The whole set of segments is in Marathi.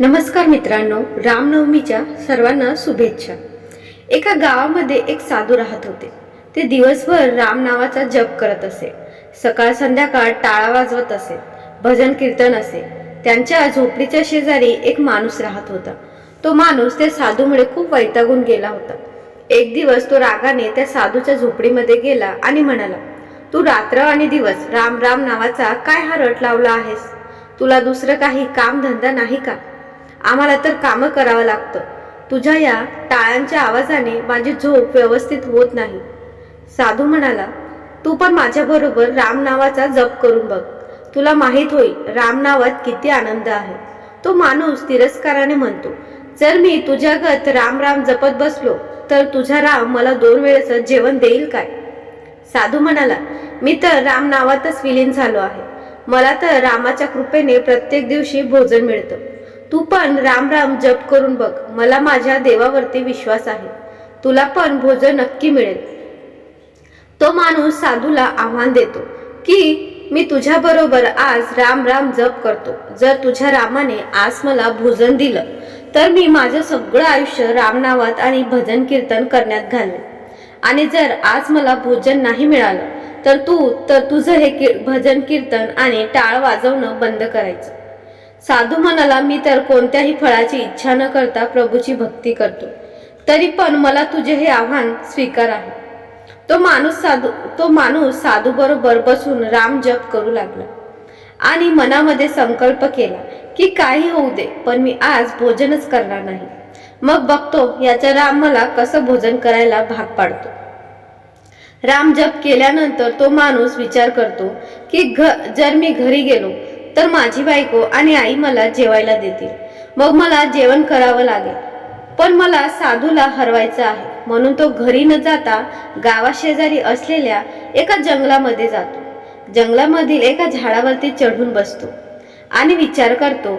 नमस्कार मित्रांनो रामनवमीच्या सर्वांना शुभेच्छा. एका गावामध्ये एक साधू राहत होते. ते दिवसभर राम नावाचा जप करत असे. सकाळ संध्याकाळ टाळा वाजवत असे. भजन कीर्तन असे. त्यांच्या झोपडीच्या शेजारी एक माणूस राहत होता. तो माणूस त्या साधूमुळे खूप वैतागून गेला होता. एक दिवस तो रागाने त्या साधूच्या झोपडीमध्ये गेला आणि म्हणाला तू रात्र आणि दिवस राम राम नावाचा काय हा रट लावला आहेस? तुला दुसरं काही काम धंदा नाही का? आम्हाला तर कामं करावं लागतं. तुझ्या या टाळ्यांच्या आवाजाने माझी झोप व्यवस्थित होत नाही. साधू म्हणाला तू पण माझ्याबरोबर राम नावाचा जप करून बघ. तुला माहीत होईल राम नावात किती आनंद आहे. तो माणूस तिरस्काराने म्हणतो जर मी तुझ्यागत राम राम जपत बसलो तर तुझा राम मला दोन वेळेचं जेवण देईल काय? साधू म्हणाला मी तर राम नावातच विलीन झालो आहे. मला तर रामाच्या कृपेने प्रत्येक दिवशी भोजन मिळतं. तू पण राम राम जप करून बघ. मला माझ्या देवावरती विश्वास आहे. तुला पण भोजन नक्की मिळेल. तो माणूस साधूला आव्हान देतो की मी तुझ्या बरोबर आज राम राम जप करतो. जर तुझ्या रामाने आज मला भोजन दिलं तर मी माझं सगळं आयुष्य रामनावात आणि भजन कीर्तन करण्यात घालेन आणि जर आज मला भोजन नाही मिळालं तर तू तर तुझं हे की भजन कीर्तन आणि टाळ वाजवणं बंद करायचं. साधू म्हणाला मी तर कोणत्याही फळाची इच्छा न करता प्रभूची भक्ती करतो. तरी पण मला तुझे हे आव्हान स्वीकार आहे. तो माणूस साधू तो माणूस साधू बरोबर बसून राम जप करू लागला आणि मनामध्ये संकल्प केला की काही होऊ दे पण मी आज भोजनच करणार नाही. मग बघतो याचा राम मला कसं भोजन करायला भाग पाडतो. राम जप केल्यानंतर तो माणूस विचार करतो की घ जर मी घरी गेलो तर माझी बायको आणि आई मला जेवायला देतील. मग मला जेवण करावं लागेल. पण मला साधूला हरवायचं आहे. म्हणून तो घरी न जाता गावाशेजारी असलेल्या एका जंगलामध्ये जातो. जंगलामधील एका झाडावरती चढून बसतो आणि विचार करतो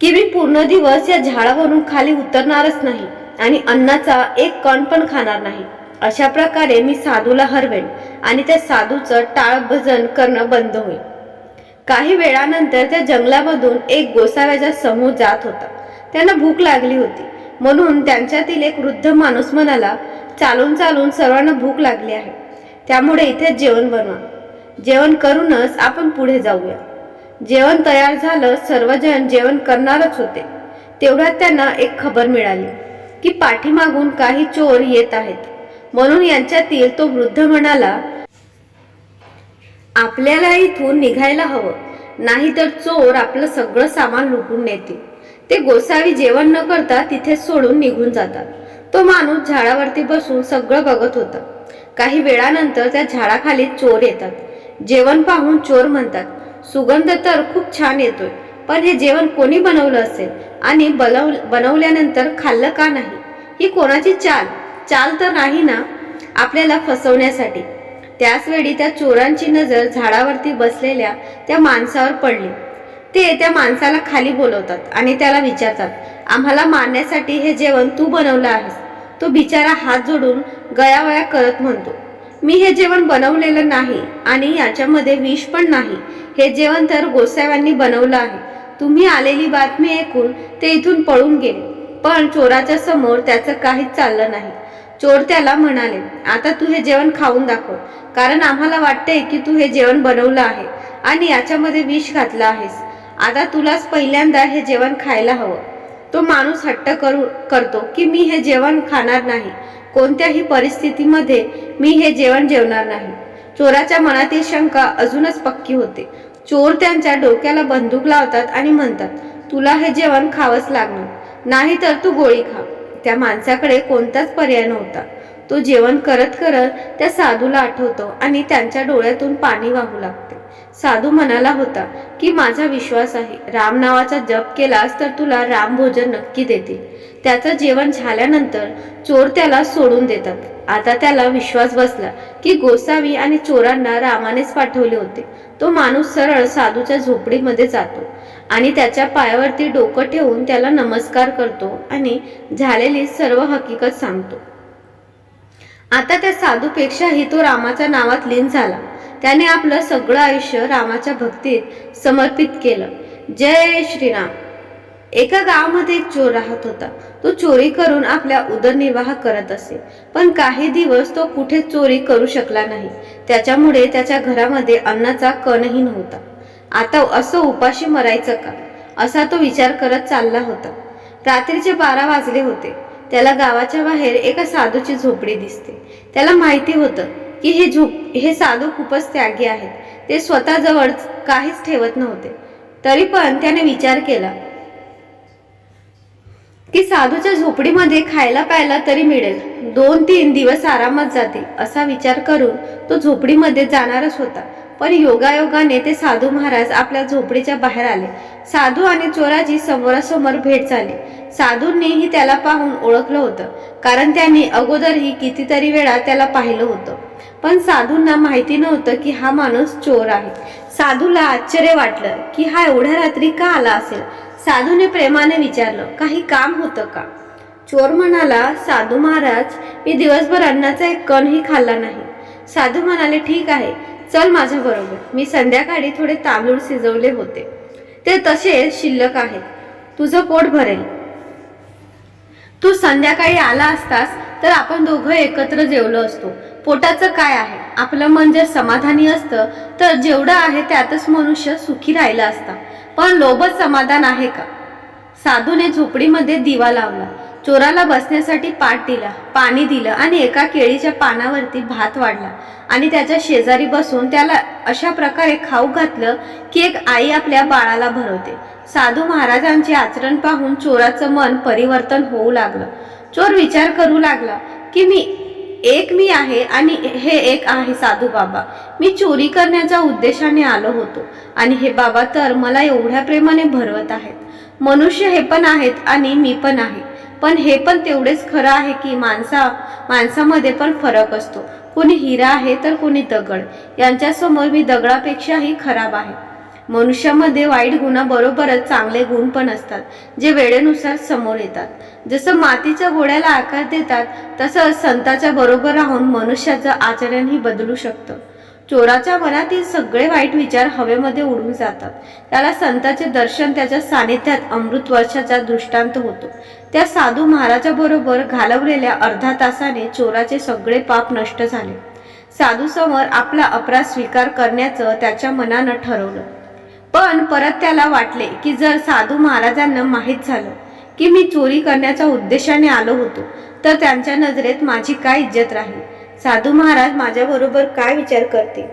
की मी पूर्ण दिवस या झाडावरून खाली उतरणारच नाही आणि अन्नाचा एक कण पण खाणार नाही. अशा प्रकारे मी साधूला हरवेन आणि त्या साधूचं टाळ भजन करणं बंद होईल. काही वेळानंतर त्या जंगलामधून एक गोसाव्याचा समूह जात होता. त्यांना भूक लागली होती. म्हणून त्यांच्यातील एक वृद्ध माणूस म्हणाला चालून चालून सर्वांना भूक लागली आहे. त्यामुळे इथे जेवण बनवा. जेवण करूनच आपण पुढे जाऊया. जेवण तयार झालं सर्वजण जेवण करणारच होते. तेवढ्यात त्यांना एक खबर मिळाली की पाठीमागून काही चोर येत आहेत. म्हणून यांच्यातील तो वृद्ध म्हणाला आपल्याला इथून निघायला हवं. नाहीतर चोर आपलं सगळं सामान लुटून नेते ते गोसावी जेवण न करता तिथे सोडून निघून जातात. तो माणूस झाडावरती बसून सगळं बघत होता. काही वेळानंतर त्या झाडाखाली चोर येतात. जेवण पाहून चोर म्हणतात सुगंध तर खूप छान येतोय पण हे जेवण कोणी बनवलं असेल? आणि बनव बनवल्यानंतर खाल्लं का नाही? ही कोणाची चाल? चाल तर नाही ना? आपल्याला फसवण्यासाठी. त्याचवेळी त्या चोरांची नजर झाडावरती बसलेल्या त्या माणसावर पडली. ते त्या माणसाला खाली बोलवतात आणि त्याला विचारतात आम्हाला मारण्यासाठी हे जेवण तू बनवलं आहेस तो बिचारा हात जोडून गयावया करत म्हणतो मी हे जेवण बनवलेलं नाही आणि याच्यामध्ये विष पण नाही. हे जेवण तर गोसाव्यांनी बनवलं आहे. तुम्ही आलेली बातमी ऐकून ते इथून पळून गेले. पण चोराच्या समोर त्याचं काहीच चाललं नाही. चोर त्याला म्हणाले आता तू हे जेवण खाऊन दाखव कारण आम्हाला वाटते की तू हे जेवण बनवलं आहे आणि याच्यामध्ये विष घातलं आहेस. आता तुलाच पहिल्यांदा हे जेवण खायला हवं. तो माणूस हट्ट करू करतो की मी हे जेवण खाणार नाही. कोणत्याही परिस्थितीमध्ये मी हे जेवण जेवणार नाही. चोराच्या मनातील शंका अजूनच पक्की होते. चोर त्यांच्या डोक्याला बंदूक लावतात आणि म्हणतात तुला हे जेवण खावंच लागणार. नाही तर तू गोळी खा. त्या माणसाकडे कोणताच पर्याय नव्हता. तो जेवण करत करत त्या साधूला आठवतो आणि त्यांच्या डोळ्यातून पाणी वाहू लागते. साधू म्हणाला होता की माझा विश्वास आहे. राम नावाचा जप केलास तर तुला राम भोजन नक्की देतील. त्याचं जेवण झाल्यानंतर चोर त्याला सोडून देतात. आता त्याला विश्वास बसला की गोसावी आणि चोरांना रामानेच पाठवले होते. तो माणूस सरळ साधूच्या झोपडीमध्ये जातो. आणि त्याच्या पायावरती डोकं ठेवून त्याला नमस्कार करतो आणि झालेली सर्व हकीकत सांगतो. आता त्या साधूपेक्षाही तो रामाच्या नावात लीन झाला. त्याने आपलं सगळं आयुष्य रामाच्या भक्तीत समर्पित केलं. जय श्रीराम. एका गावामध्ये एक चोर राहत होता. तो चोरी करून आपल्या उदरनिर्वाह करत असे. पण काही दिवस तो कुठे चोरी करू शकला नाही. त्याच्यामुळे त्याच्या घरामध्ये अन्नाचा कणही नव्हता. आता असं उपाशी मरायचं का? असा तो विचार करत चालला होता. रात्रीचे बारा वाजले होते. त्याला गावाच्या बाहेर एका साधूची झोपडी दिसते. त्याला माहिती होतं की हे झोप हे साधू खूपच त्यागी आहेत. ते स्वतःजवळ काहीच ठेवत नव्हते. तरी पण त्याने विचार केला की साधूच्या झोपडीमध्ये खायला प्यायला तरी मिळेल. दोन तीन दिवस आरामात जाते असा विचार करून तो झोपडीमध्ये जाणारच होता. पण योगायोगाने ते साधू महाराज आपल्या झोपडीच्या बाहेर आले. साधू आणि चोराची समोरासमोर भेट झाली. साधूंनीही त्याला पाहून ओळखलं होतं कारण त्यांनी अगोदरही कितीतरी वेळा त्याला पाहिलं होतं. पण साधूंना माहिती नव्हतं की हा माणूस चोर आहे. साधूला आश्चर्य वाटलं की हा एवढ्या रात्री का आला असेल? साधूने प्रेमाने विचारलं काही काम होतं का? चोर म्हणाला साधू महाराज मी दिवसभर अन्नाचा एक कणही खाल्ला नाही. साधू म्हणाले ठीक आहे चल माझ्या बरोबर. मी संध्याकाळी थोडे तांदूळ शिजवले होते. ते तसे शिल्लक आहेत. तुझं पोट भरेल. तू संध्याकाळी आला असतास तर आपण दोघं एकत्र जेवलो असतो. पोटाचं काय आहे? आपलं मन जर समाधानी असतं तर जेवढं आहे त्यातच मनुष्य सुखी राहिला असता. पण लोभच समाधान आहे का? साधूने झोपडीमध्ये दिवा लावला. चोराला बसण्यासाठी पाठ दिला पाणी दिलं आणि एका केळीच्या पानावरती भात वाढला. आणि त्याच्या शेजारी बसून त्याला अशा प्रकारे खाऊ घातलं की एक आई आपल्या बाळाला भरवते. साधू महाराजांचे आचरण पाहून चोराचं मन परिवर्तन होऊ लागलं. चोर विचार करू लागला की मी एक मी आहे आणि हे एक आहे साधू बाबा. मी चोरी करण्याच्या उद्देशाने आलो होतो. आणि हे बाबा तर मला एवढ्या प्रेमाने भरवत आहेत. मनुष्य हे पण आहेत आणि मी पण आहे. पण हे पण तेवढेच खरं आहे की माणसा माणसामध्ये पण फरक असतो. कोणी हिरा आहे तर कोणी दगड. यांच्यासमोर मी दगडापेक्षाही खराब आहे. मनुष्यामध्ये वाईट गुणाबरोबरच चांगले गुण पण असतात जे वेळेनुसार समोर येतात. जसं मातीच्या गोळ्याला आकार देतात तसं संताच्या बरोबर राहून मनुष्याचं आचरणही बदलू शकतं. चोराच्या मनातील सगळे वाईट विचार हवेमध्ये उडून जातात. त्याला संताचे दर्शन त्याच्या सानिध्यात अमृत वर्षाचा दृष्टांत होतो. त्या साधू महाराजाबरोबर घालवलेल्या अर्धा तासाने चोराचे सगळे पाप नष्ट झाले. साधू समोर आपला अपराध स्वीकार करण्याचं त्याच्या मनानं ठरवलं. पण परत त्याला वाटले की जर साधू महाराजांना माहीत झालं की मी चोरी करण्याच्या उद्देशाने आलो होतो तर त्यांच्या नजरेत माझी काय इज्जत राहील? साधू महाराज माझ्याबरोबर काय विचार करतील?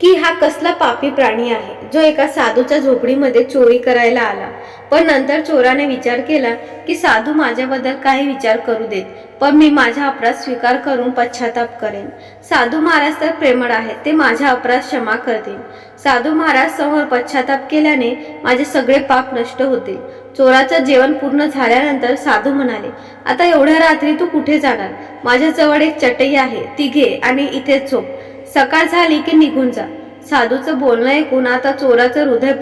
की हा कसला पापी प्राणी आहे जो एका साधूच्या झोपडीमध्ये चोरी करायला आला. पण नंतर चोराने विचार केला की साधू माझ्याबद्दल काही विचार करू देत पण मी माझा अपराध स्वीकार करून पश्चाताप करेन. साधू महाराज तर प्रेमळ आहेत ते माझा अपराध क्षमा करतील. साधू महाराज समोर पश्चाताप केल्याने माझे सगळे पाप नष्ट होतील. चोराचं जेवण पूर्ण झाल्यानंतर साधू म्हणाले आता एवढ्या रात्री तू कुठे जाणार? माझ्याजवळ एक चटई आहे ती घे आणि इथे झोप. सकाळ झाली की निघून जा. साधूचं बोलणं ऐकून आता चोराचं हृदय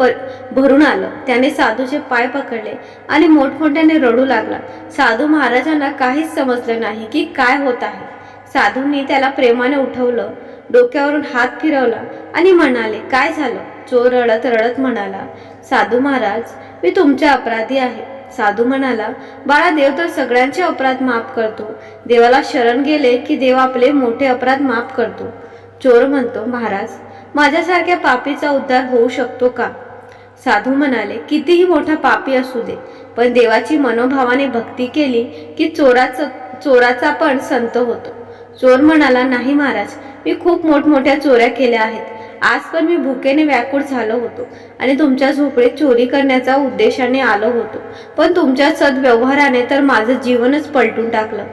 भरून आलं. त्याने साधूचे पाय पकडले आणि मोठमोठ्याने रडू लागला. साधू महाराजांना काहीच समजलं नाही की काय होत आहे. साधूंनी त्याला प्रेमाने उठवलं डोक्यावरून हात फिरवला आणि म्हणाले काय झालं? चोर रडत रडत म्हणाला साधू महाराज मी तुमच्या अपराधी आहे. साधू म्हणाला बाळा देव तर सगळ्यांचे अपराध माफ करतो. देवाला शरण गेले की देव आपले मोठे अपराध माफ करतो. चोर म्हणतो महाराज माझ्यासारख्या पापीचा उद्धार होऊ शकतो का? साधू म्हणाले कितीही मोठा पापी असू दे पण देवाची मनोभावाने भक्ती केली की चोराचं चोराचा पण संत होतो. चोर म्हणाला नाही महाराज मी खूप मोठमोठ्या चोऱ्या केल्या आहेत. आज पण मी भुकेने व्याकुळ झालो होतो आणि तुमच्या झोपडीत चोरी करण्याचा उद्देशाने आलो होतो. पण तुमच्या सद्व्यवहाराने तर माझं जीवनच पलटून टाकलं.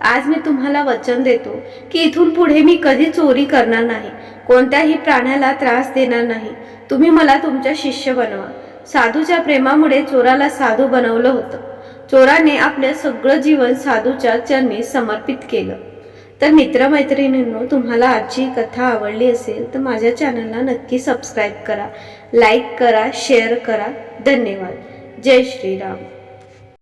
आज मी तुम्हाला वचन देतो की इथून पुढे मी कधी चोरी करणार नाही. कोणत्याही प्राण्याला त्रास देणार नाही. तुम्ही मला तुमच्या शिष्य बनवा. साधूच्या प्रेमामुळे चोराला साधू बनवलं होतं. चोराने आपलं सगळं जीवन साधूच्या चरणी समर्पित केलं. तर मित्रमैत्रिणींनो तुम्हाला आजची कथा आवडली असेल तर माझ्या चॅनलला नक्की सबस्क्राईब करा लाईक करा शेअर करा. धन्यवाद. जय श्रीराम.